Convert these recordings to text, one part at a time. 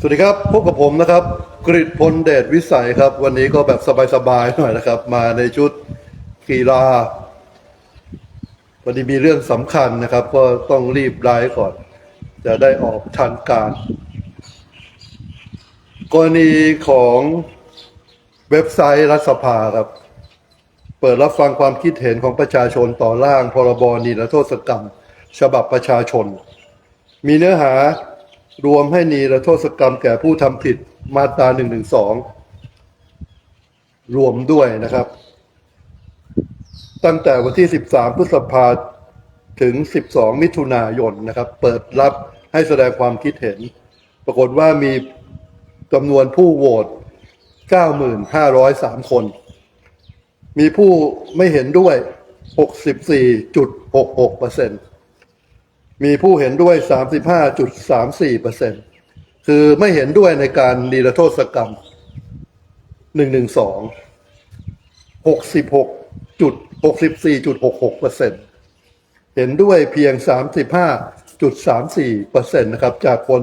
สวัสดีครับ พบกับผมนะครับ กริตพลเดชวิสัยครับ วันนี้ก็แบบสบาย ๆ หน่อยนะครับ มาในชุดกีฬา วันนี้มีเรื่องสำคัญนะครับ ก็ต้องรีบไลฟ์ก่อน จะได้ออกทันการ กรณีของเว็บไซต์รัฐสภาครับ เปิดรับฟังความคิดเห็นของประชาชนต่อร่างพรบนิรโทษกรรม ฉบับประชาชน มีเนื้อหา รวมให้นิรโทษกรรมแก่ผู้ทำผิดมาตรา1นึรวมด้วยนะครับ ตั้งแต่วันที่13พฤษภาถึง12มิถุนายนนะครับ เปิดรับให้แสดงความคิดเห็น ปรากฏว่ามีจำนวนผู้โหวต9,503คน มีผู้ไม่เห็นด้วย64.66%เปอร์เซ็นต์ มีผู้เห็นด้วย 35.34เปอร์เซ็นคือไม่เห็นด้วยในการนิรโทษกรรม 112 66.64.66เปอร์เห็นด้วยเพียง 35.34เปอร์เซ็นต์นะครับ จากคน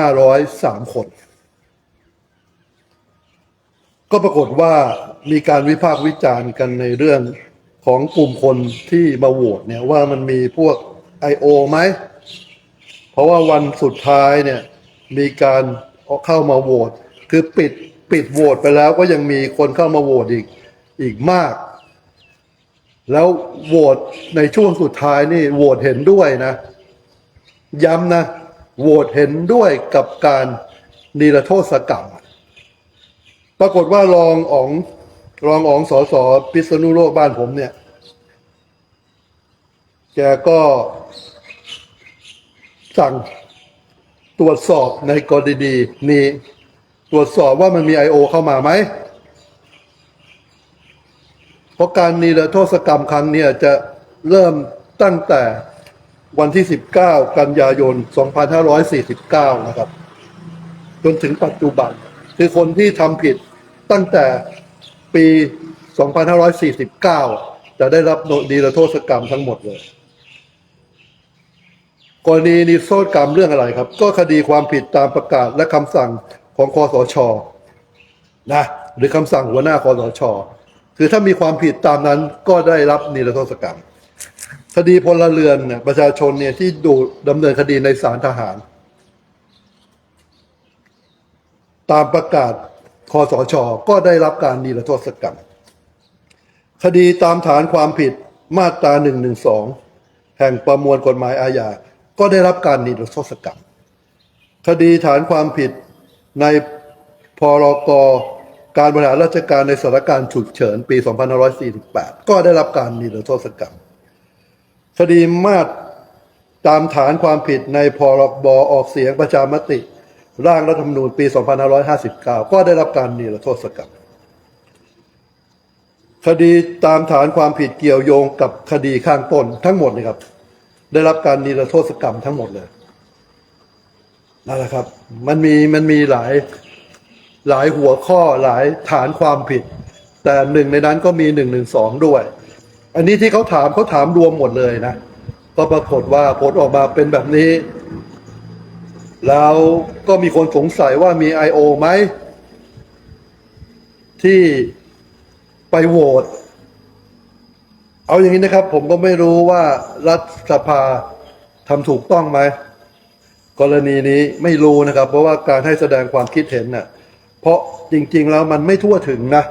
9,503 คน ก็ปรากฏว่ามีการวิพากษ์วิจารณ์กันในเรื่อง ของกลุ่มคนที่มาโหวตเนี่ยว่ามันมีพวก I.O. ไหม เพราะว่าวันสุดท้ายเนี่ยมีการเข้ามาโหวตคือปิดปิดโหวตไปแล้วก็ยังมีคนเข้ามาโหวตอีกอีกมาก แล้วโหวตในช่วงสุดท้ายนี่โหวตเห็นด้วยนะ ย้ำนะโหวตเห็นด้วยกับการนิรโทษกรรม ปรากฏว่ารองอ๋อง รองอ๋องสอสอพิษณุโลกบ้านผมเนี่ย แกก็สั่งตรวจสอบในกรณีนี้ตรวจสอบว่ามันมี I.O. เข้ามาไหม เพราะการนิรโทษกรรมครั้งเนี้จะเริ่มตั้งแต่วันที่ 19 กันยายน 2549 นะครับ จนถึงปัจจุบัน คือคนที่ทำผิดตั้งแต่ ปี 2549 จะได้รับนิรโทษกรรมทั้งหมดเลย กรณีนิโทษกรรมเรื่องอะไรครับ ก็คดีความผิดตามประกาศและคำสั่งของคอสชนะหรือคำสั่งหัวหน้าคอสช คือถ้ามีความผิดตามนั้นก็ได้รับนิรโทษกรรม คดีพลเรือนเนี่ยประชาชนเนี่ยที่ดูดำเนินคดีในศาลทหาร ตามประกาศ คอสชก็ได้รับการนิรโทษกรรม คดีตามฐานความผิดมาตรา1นึแห่งประมวลกฎหมายอาญาก็ได้รับการนิรโทษกรรม คดีฐานความผิดในพรกการบริหารราชการในสถานการณ์ฉุกเฉินปี 2548 ก็ได้รับการนิรโทษกรรม คดีมาตรตามฐานความผิดในพรบออกเสียงประชามติ ร่างรัฐธรรมนูญปี 2559 ก็ได้รับการนิรโทษกรรม คดีตามฐานความผิดเกี่ยวโยงกับคดีข้างต้นทั้งหมดนี่ครับ ได้รับการนิรโทษกรรมทั้งหมดเลยนั่นแหละครับ มันมีมันมีหลายหลายหัวข้อหลายฐานความผิด แต่หนึ่งในนั้นก็มีหนึ่งหนึ่งสองด้วย อันนี้ที่เขาถามเขาถามรวมหมดเลยนะก็ปรากฏว่าผลออกมาเป็นแบบนี้ แล้วก็มีคนสงสัยว่ามี I.O. ไหม ที่ไปโหวตเอาอย่างนี้นะครับ ผมก็ไม่รู้ว่ารัฐสภาทำถูกต้องไหม กรณีนี้ไม่รู้นะครับ เพราะว่าการให้แสดงความคิดเห็นน่ะเพราะจริง ๆ แล้วมันไม่ทั่วถึงนะ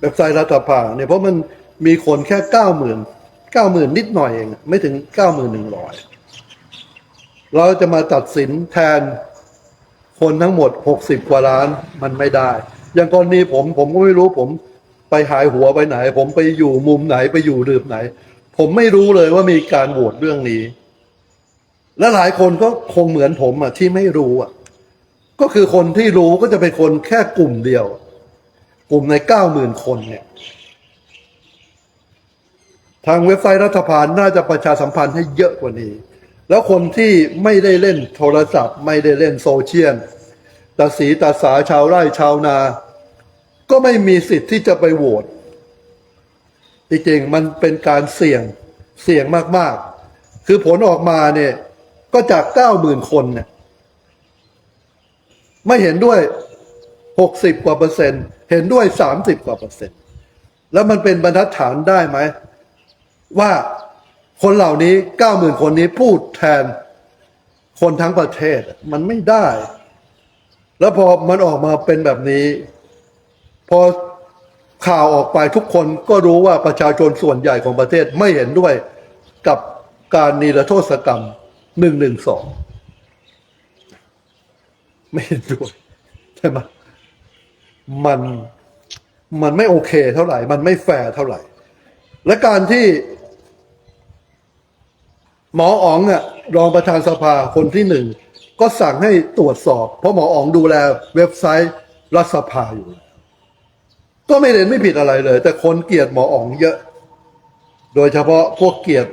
เว็บไซต์รัฐสภาเนี่ยเพราะมันมีคนแค่เก้าหมื่นเก้าหมื่นนิดหน่อยเอง ไม่ถึงเก้าหมื่นหนึ่งร้อย เราจะมาตัดสินแทนคนทั้งหมดหกสิบกว่าล้านมันไม่ได้ อย่างกรณีผมผมก็ไม่รู้ผมไปหายหัวไปไหน ผมไปอยู่มุมไหนไปอยู่ดืบไหน ผมไม่รู้เลยว่ามีการโหวตเรื่องนี้ และหลายคนก็คงเหมือนผมอะที่ไม่รู้อะก็คือคนที่รู้ก็จะเป็นคนแค่กลุ่มเดียว กลุ่มในเก้าหมื่นคนเนี่ย ทางเว็บไซต์รัฐบาลน่าจะประชาสัมพันธ์ให้เยอะกว่านี้ แล้วคนที่ไม่ได้เล่นโทรศัพท์ ไม่ได้เล่นโซเชียลตาสีตาสาชาวไร่ชาวนา ก็ไม่มีสิทธิ์ที่จะไปโหวตจริงๆมันเป็นการเสี่ยงเสี่ยงมากๆ คือผลออกมาเนี่ย ก็จากเก้าหมื่นคนเนี่ยไม่เห็นด้วยหกสิบกว่าเปอร์เซ็นต์ เห็นด้วยสามสิบกว่าเปอร์เซ็นต์ แล้วมันเป็นบรรทัดฐานได้ไหม ว่า คนเหล่านี้เก้าหมื่นคนนี้พูดแทนคนทั้งประเทศมันไม่ได้ แล้วพอมันออกมาเป็นแบบนี้ พอข่าวออกไปทุกคนก็รู้ว่าประชาชนส่วนใหญ่ของประเทศไม่เห็นด้วยกับการนิรโทษกรรมหนึ่งหนึ่งสองไม่เห็นด้วยใช่ไหมมันมันไม่โอเคเท่าไหร่ มันไม่แฟร์เท่าไหร่ และการที่ หมออ๋องอะรองประธานสภาคนที่หนึ่ง ก็สั่งให้ตรวจสอบ เพราะหมออ๋องดูแลเว็บไซต์รัฐสภาอยู่ ก็ไม่เห็นไม่ผิดอะไรเลย แต่คนเกลียดหมออ๋องเยอะ โดยเฉพาะพวกเกลียด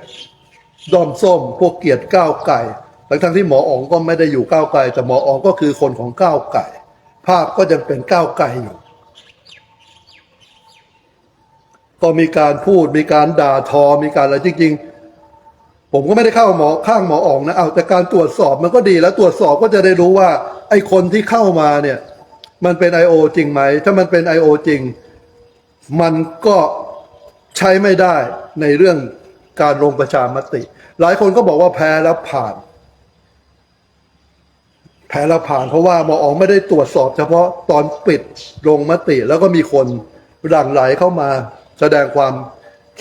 ดอมส้ม พวกเกลียดก้าวไก่ทั้งทั้งที่หมออ๋องก็ไม่ได้อยู่ก้าวไก่แต่หมออ๋องก็คือคนของก้าวไก่ ภาพก็ยังเป็นก้าวไก่อยู่ก็มีการพูดมีการด่าทอมีการอะไรจริงๆ ผมก็ไม่ได้เข้าหมอข้างหมออ๋องนะเอาแต่การตรวจสอบมันก็ดีแล้วตรวจสอบก็จะได้รู้ว่า ไอ้คนที่เข้ามาเนี่ย มันเป็น I.O. จริงไหม ถ้ามันเป็น I.O. จริง มันก็ใช้ไม่ได้ในเรื่องการลงประชามติ หลายคนก็บอกว่าแพ้แล้วผ่าน แพ้แล้วผ่าน เพราะว่าหมออ๋องไม่ได้ตรวจสอบ เฉพาะตอนปิดลงมติแล้วก็มีคนหลั่งไหลเข้ามาแสดงความ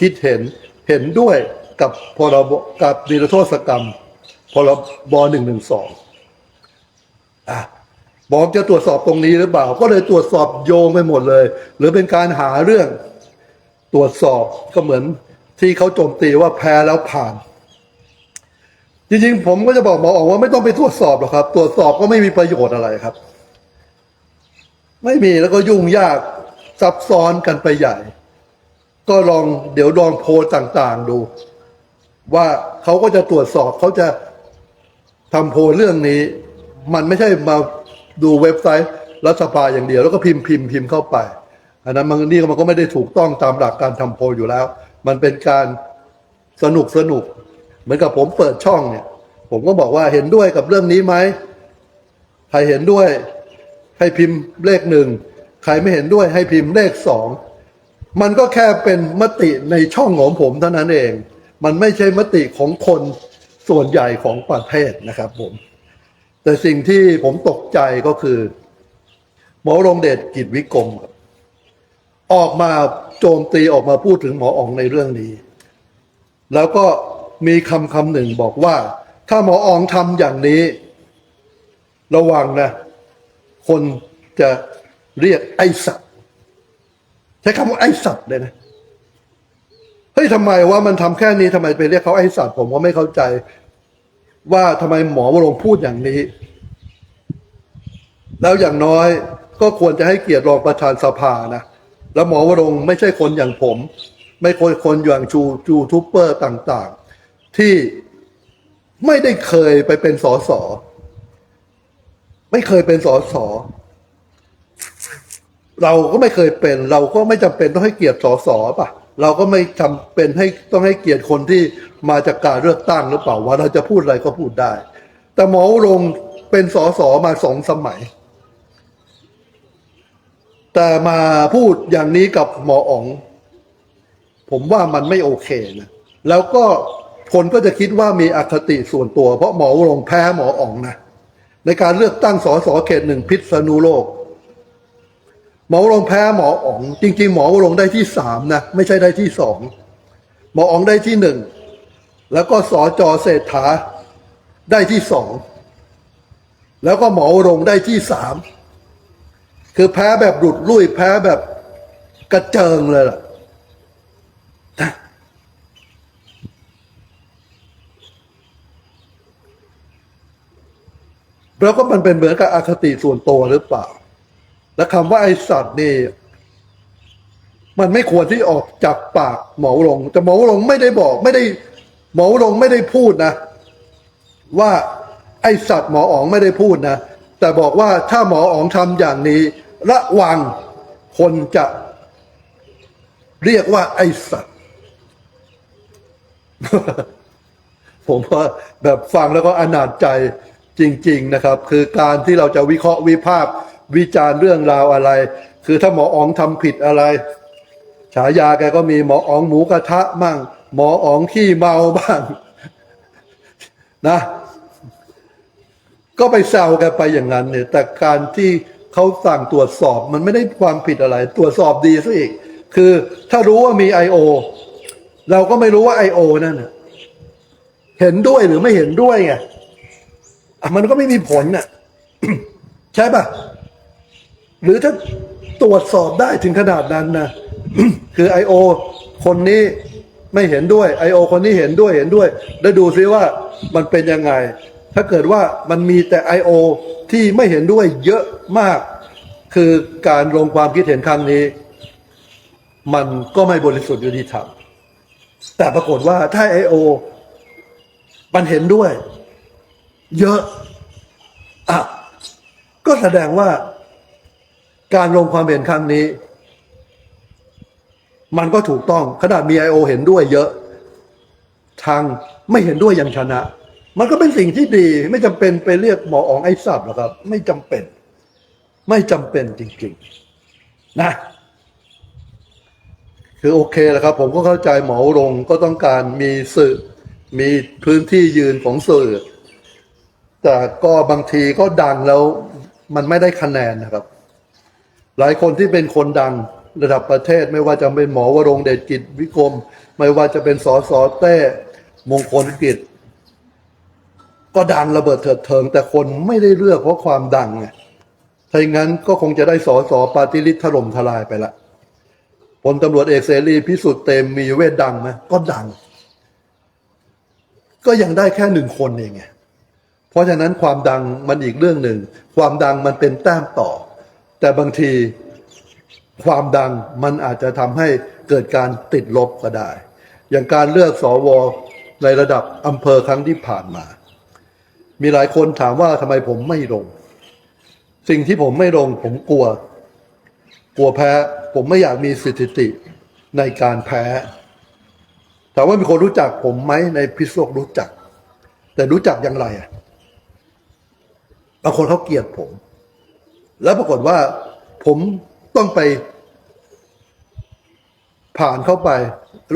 คิดเห็นเห็นด้วย กับพรบกับนิรโทษกรรมพรบหนึ่งหนึ่งสองอะบอกจะตรวจสอบตรงนี้หรือเปล่า ก็เลยตรวจสอบโยงไปหมดเลย หรือเป็นการหาเรื่องตรวจสอบก็เหมือนที่เขาโจมตีว่าแพ้แล้วผ่าน จริงๆ ผมก็จะบอกหมอออกว่าไม่ต้องไปตรวจสอบหรอกครับ ตรวจสอบก็ไม่มีประโยชน์อะไรครับ ไม่มีแล้วก็ยุ่งยากซับซ้อนกันไปใหญ่ ก็ลองเดี๋ยวลองโพลต่าง ๆ ดู ว่าเขาก็จะตรวจสอบเขาจะทำโพลเรื่องนี้ มันไม่ใช่มาดูเว็บไซต์รัฐสภาอย่างเดียว แล้วก็พิมพ์พิมพ์พิมพ์เข้าไป อันนั้นมันนี่มันก็ไม่ได้ถูกต้องตามหลักการทำโพลอยู่แล้ว มันเป็นการสนุกสนุก เหมือนกับผมเปิดช่องเนี่ย ผมก็บอกว่าเห็นด้วยกับเรื่องนี้ไหมใครเห็นด้วยให้พิมพ์เลขหนึ่งใครไม่เห็นด้วยให้พิมพ์เลขสองมันก็แค่เป็นมติในช่องของผมเท่านั้นเอง มันไม่ใช่มติของคนส่วนใหญ่ของประเทศนะครับผม แต่สิ่งที่ผมตกใจก็คือหมอรงเดชกิจวิกรมออกมาโจมตีออกมาพูดถึงหมออ๋องในเรื่องนี้ แล้วก็มีคำคำหนึ่งบอกว่า ถ้าหมออ๋องทำอย่างนี้ ระวังนะ คนจะเรียกไอ้สัตว์ใช้คำว่าไอ้สัตว์เลยนะ เฮ้ยทำไมว่ามันทำแค่นี้ทำไมไปเรียกเขาไอ้สัตว์ผมก็ไม่เข้าใจ ว่าทำไมหมอวรงพูดอย่างนี้ แล้วอย่างน้อยก็ควรจะให้เกียรติรองประธานสภานะแล้วหมอวรงไม่ใช่คนอย่างผม ไม่คนคนอย่างชูจูทูปเปอร์ต่าง ๆ ที่ไม่ได้เคยไปเป็นสสไม่เคยเป็นสสเราก็ไม่เคยเป็น เราก็ไม่จำเป็นต้องให้เกียรติสสป่ะ เราก็ไม่จำเป็นให้ต้องให้เกียรติคนที่มาจากการเลือกตั้งหรือเปล่าว่าเราจะพูดอะไรก็พูดได้ แต่หมอวรงเป็นสสมาสองสมัย แต่มาพูดอย่างนี้กับหมออ๋อง ผมว่ามันไม่โอเคนะแล้วก็คนก็จะคิดว่ามีอคติส่วนตัว เพราะหมอวรงแพ้หมออ๋องนะในการเลือกตั้งสสเขตหนึ่งพิษณุโลก หมอวรงแพ้หมออ๋อง จริง ๆ หมอวรงได้ที่สามนะ ไม่ใช่ได้ที่สองหมออ๋องได้ที่หนึ่งแล้วก็สอจอเศรษฐาได้ที่สองแล้วก็หมอวรงได้ที่สามคือแพ้แบบหลุดลุ่ยแพ้แบบกระเจิงเลยล่ะแล้วก็มันเป็นเหมือนกับอคติส่วนตัวหรือเปล่า และคำว่าไอสัตว์นี่มันไม่ควรที่ออกจากปากหมอวงแต่หมอวงไม่ได้บอกไม่ได้ หมอวงไม่ได้พูดนะ ว่าไอสัตว์หมออ๋องไม่ได้พูดนะ แต่บอกว่าถ้าหมออ๋องทำอย่างนี้ ระวังคนจะเรียกว่าไอสัตว์ ผมว่าแบบฟังแล้วก็อนาจใจจริง ๆ นะครับ คือการที่เราจะวิเคราะห์วิพากษ์ วิจารณ์เรื่องราวอะไร คือถ้าหมออ๋องทำผิดอะไร ฉายาแกก็มีหมออ๋องหมูกระทะบ้างหมออ๋องขี้เมาบ้างนะ ก็ไปแซวกันไปอย่างนั้นเนี่ยแต่การที่เขาสั่งตรวจสอบมันไม่ได้ความผิดอะไร ตรวจสอบดีซะอีก คือถ้ารู้ว่ามี I.O. เราก็ไม่รู้ว่า I.O. นั่นเห็นด้วยหรือไม่เห็นด้วยไงมันก็ไม่มีผลน่ะ ใช่ปะ หรือถ้าตรวจสอบได้ถึงขนาดนั้นนะคือ I.O. คนนี้ไม่เห็นด้วย I.O. คนนี้เห็นด้วยเห็นด้วย แล้วดูซิว่ามันเป็นยังไง ถ้าเกิดว่ามันมีแต่ I.O. ที่ไม่เห็นด้วยเยอะมาก คือการลงความคิดเห็นครั้งนี้ มันก็ไม่บริสุทธิ์ยุติธรรมแต่ปรากฏว่าถ้า I.O. มันเห็นด้วย เยอะอะก็แสดงว่า การลงความเห็นครั้งนี้ มันก็ถูกต้องขนาดมี I.O. เห็นด้วยเยอะ ทางไม่เห็นด้วยยังชนะ มันก็เป็นสิ่งที่ดี ไม่จำเป็นไปเรียกหมออองไอ้สับหรอกครับ ไม่จำเป็น ไม่จำเป็นจริงๆ นะคือโอเคแหละครับ ผมก็เข้าใจหมอรงก็ต้องการมีสื่อ มีพื้นที่ยืนของสื่อ แต่ก็บางทีก็ดังแล้ว มันไม่ได้คะแนนนะครับ หลายคนที่เป็นคนดังระดับประเทศไม่ว่าจะเป็นหมอวรงเดชกิจวิกรม ไม่ว่าจะเป็นสอสอเต้มงคลกิจ ก็ดังระเบิดเถิดเทิง แต่คนไม่ได้เลือกเพราะความดังไงถ้าอย่างนั้นก็คงจะได้สอสอปาติลิสถล่มทลายไปละพลตำรวจเอกเสรีพิสุทธิ์เต็มมีเวทดังไหมก็ดัง ก็ยังได้แค่หนึ่งคนเองไงเพราะฉะนั้นความดังมันอีกเรื่องหนึ่ง ความดังมันเป็นแต้มต่อ แต่บางทีความดังมันอาจจะทำให้เกิดการติดลบก็ได้ อย่างการเลือกสอวอในระดับอำเภอครั้งที่ผ่านมา มีหลายคนถามว่าทำไมผมไม่ลง สิ่งที่ผมไม่ลงผมกลัว กลัวแพ้ ผมไม่อยากมีสถิติในการแพ้ ถามว่ามีคนรู้จักผมไหมในพิษโลกรู้จัก แต่รู้จักอย่างไรอะบางคนเขาเกลียดผม แล้วปรากฏว่าผมต้องไป ผ่านเข้าไป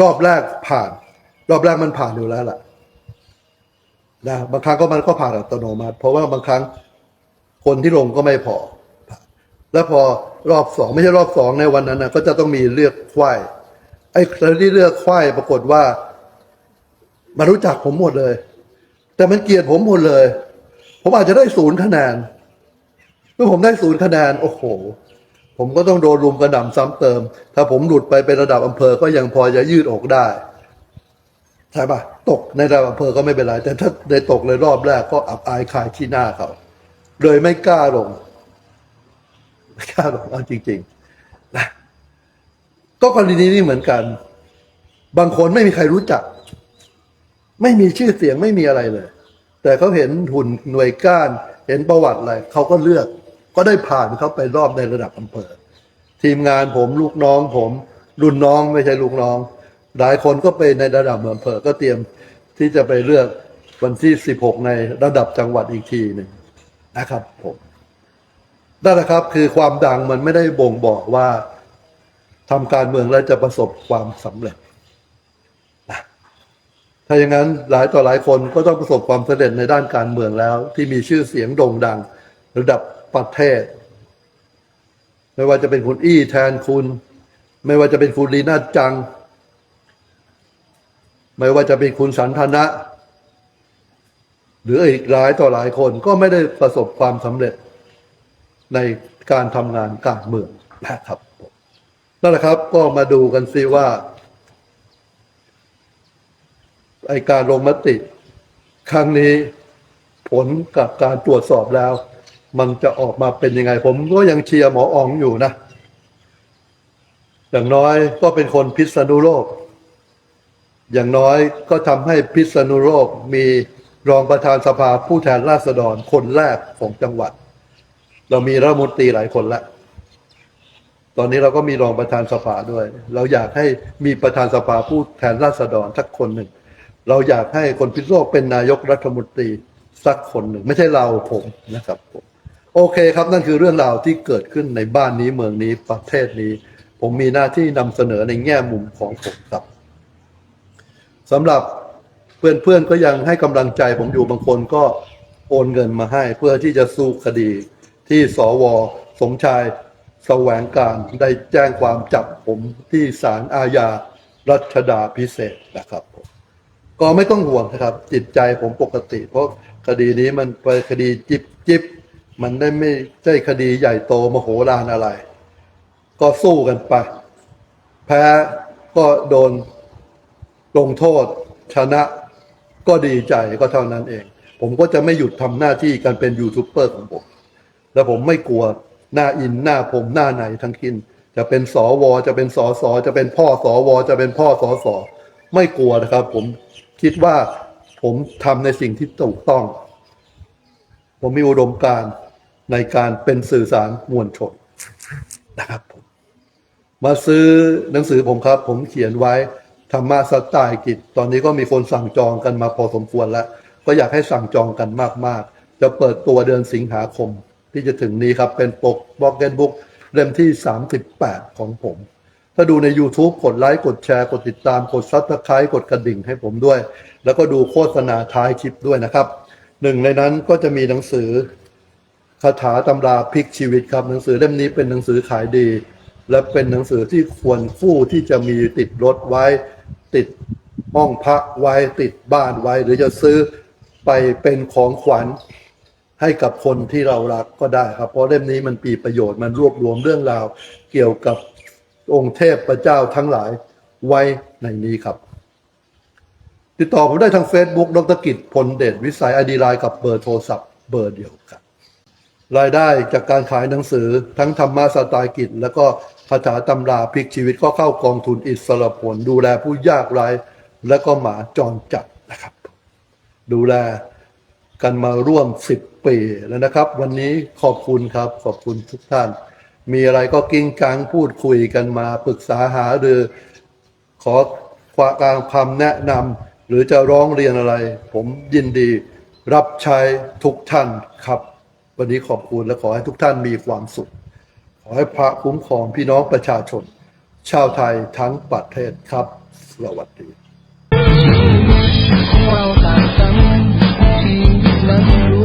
รอบแรกผ่าน รอบแรกมันผ่านอยู่แล้วล่ะนะบางครั้งก็มันก็ผ่านอัตโนมัติ เพราะว่าบางครั้งคนที่ลงก็ไม่พอ แล้วพอรอบสองไม่ใช่รอบสองในวันนั้นนะก็จะต้องมีเลือกควายไอ้คนที่เลือกควายปรากฏว่ามันรู้จักผมหมดเลย แต่มันเกลียดผมหมดเลย ผมอาจจะได้ศูนย์คะแนน เมื่อผมได้ศูนย์คะแนน โอ้โห ผมก็ต้องโดนรุมกระหน่ำซ้ำเติม ถ้าผมหลุดไปเป็นระดับอำเภอก็ยังพอจะยืดอกได้ใช่ปะตกในระดับอำเภอก็ไม่เป็นไร แต่ถ้าได้ตกเลยรอบแรกก็อับอายขายขี้หน้าเขาเลยไม่กล้าลงไม่กล้าลงเอาจริงๆนะก็กรณีนี้เหมือนกัน บางคนไม่มีใครรู้จัก ไม่มีชื่อเสียงไม่มีอะไรเลย แต่เขาเห็นหุ่นหน่วยก้าน เห็นประวัติอะไรเขาก็เลือก ก็ได้ผ่านเข้าไปรอบในระดับอำเภอ ทีมงานผมลูกน้องผม รุ่นน้องไม่ใช่ลูกน้อง หลายคนก็ไปในระดับอำเภอก็เตรียมที่จะไปเลือกวันที่ 16 ในระดับจังหวัดอีกทีหนึ่งนะครับผมนั่นแหละครับคือความดังมันไม่ได้บ่งบอกว่าทำการเมืองแล้วจะประสบความสำเร็จถ้าอย่างนั้นหลายต่อหลายคนก็ต้องประสบความสำเร็จในด้านการเมืองแล้ว ที่มีชื่อเสียงโด่งดัง ระดับ ประเทศ ไม่ว่าจะเป็นคุณอี้แทนคุณ ไม่ว่าจะเป็นคุณลีน่าจัง ไม่ว่าจะเป็นคุณสันทนะ หรืออีกหลายต่อหลายคนก็ไม่ได้ประสบความสำเร็จในการทำงานการเมืองนะครับนั่นแหละครับก็มาดูกันซิว่าไอการลงมติ ครั้งนี้ผลกับการตรวจสอบแล้ว มันจะออกมาเป็นยังไง ผมก็ยังเชียร์หมออองอยู่นะ อย่างน้อยก็เป็นคนพิษณุโลก อย่างน้อยก็ทำให้พิษณุโลกมีรองประธานสภาผู้แทนราษฎรคนแรกของจังหวัด เรามีรัฐมนตรีหลายคนแล้ว ตอนนี้เราก็มีรองประธานสภาด้วย เราอยากให้มีประธานสภาผู้แทนราษฎรสักคนหนึ่ง เราอยากให้คนพิษโลกเป็นนายกรัฐมนตรีสักคนหนึ่ง ไม่ใช่เราผมนะครับผม โอเคครับนั่นคือเรื่องราวที่เกิดขึ้นในบ้านนี้เมืองนี้ประเทศนี้ ผมมีหน้าที่นำเสนอในแง่มุมของผมครับสำหรับเพื่อนๆก็ยังให้กำลังใจผมอยู่บางคนก็โอนเงินมาให้เพื่อที่จะสู้คดีที่สวสมชายแสวงการได้แจ้งความจับผมที่ศาลอาญารัชดาพิเศษนะครับผมก็ไม่ต้องห่วงนะครับ จิตใจผมปกติ เพราะคดีนี้มันเป็นคดีจิบจิบ มันได้ไม่ใช่คดีใหญ่โตมโหฬารอะไร ก็สู้กันไป แพ้ก็โดนลงโทษชนะก็ดีใจก็เท่านั้นเอง ผมก็จะไม่หยุดทำหน้าที่การเป็นยูทูบเบอร์ของผม แล้วผมไม่กลัวหน้าอินหน้าผมหน้าไหนทั้งคิน จะเป็นสวจะเป็นสอสอจะเป็นพ่อสวจะเป็นพ่อสอสอไม่กลัวนะครับ ผมคิดว่าผมทำในสิ่งที่ถูกต้อง ผมมีอุดมการณ์ ในการเป็นสื่อสารมวลชนนะครับผมมาซื้อหนังสือผมครับ ผมเขียนไว้ธรรมะสไตล์กิจ ตอนนี้ก็มีคนสั่งจองกันมาพอสมควรแล้ว ก็อยากให้สั่งจองกันมากๆ จะเปิดตัวเดือนสิงหาคม ที่จะถึงนี้ครับเป็นปกบล็อกเกนบุ๊กเล่มที่ 38 ของผม ถ้าดูใน YouTube กดไลค์กดแชร์ กดติดตามกดซับสไครต์กดกระดิ่งให้ผมด้วย แล้วก็ดูโฆษณาท้ายคลิปด้วยนะครับ หนึ่งในนั้นก็จะมีหนังสือ คาถาตำราพลิกชีวิตครับ หนังสือเล่มนี้เป็นหนังสือขายดี และเป็นหนังสือที่ควรคู่ที่จะมีติดรถไว้ ติดห้องพักไว้ติดบ้านไว้ หรือจะซื้อไปเป็นของขวัญให้กับคนที่เรารักก็ได้ครับ เพราะเล่มนี้มันปีประโยชน์มันรวบรวมเรื่องราว เกี่ยวกับองค์เทพประเจ้าทั้งหลายไว้ในนี้ครับ ติดต่อผมได้ทาง Facebook ดรกิจพลเดชวิสัยอดีไลน์กับเบอร์โทรศัพท์เบอร์เดียวกัน รายได้จากการขายหนังสือทั้งธรรมะสไตล์กิจ แล้วก็คาถาตำราพลิกชีวิตก็เข้ากองทุนอิสระผล ดูแลผู้ยากไร้และก็หมาจรจัดนะครับ ดูแลกันมาร่วมสิบปีแล้วนะครับ วันนี้ขอบคุณครับขอบคุณทุกท่าน มีอะไรก็กิ้งกังพูดคุยกันมาปรึกษาหารือ ขอความการคำแนะนำหรือจะร้องเรียนอะไร ผมยินดีรับใช้ทุกท่านครับ วันนี้ขอบคุณและขอให้ทุกท่านมีความสุข ขอให้พระคุ้มครองพี่น้องประชาชน ชาวไทยทั้งประเทศครับ สวัสดีเราต่างกันชีวิตนั้น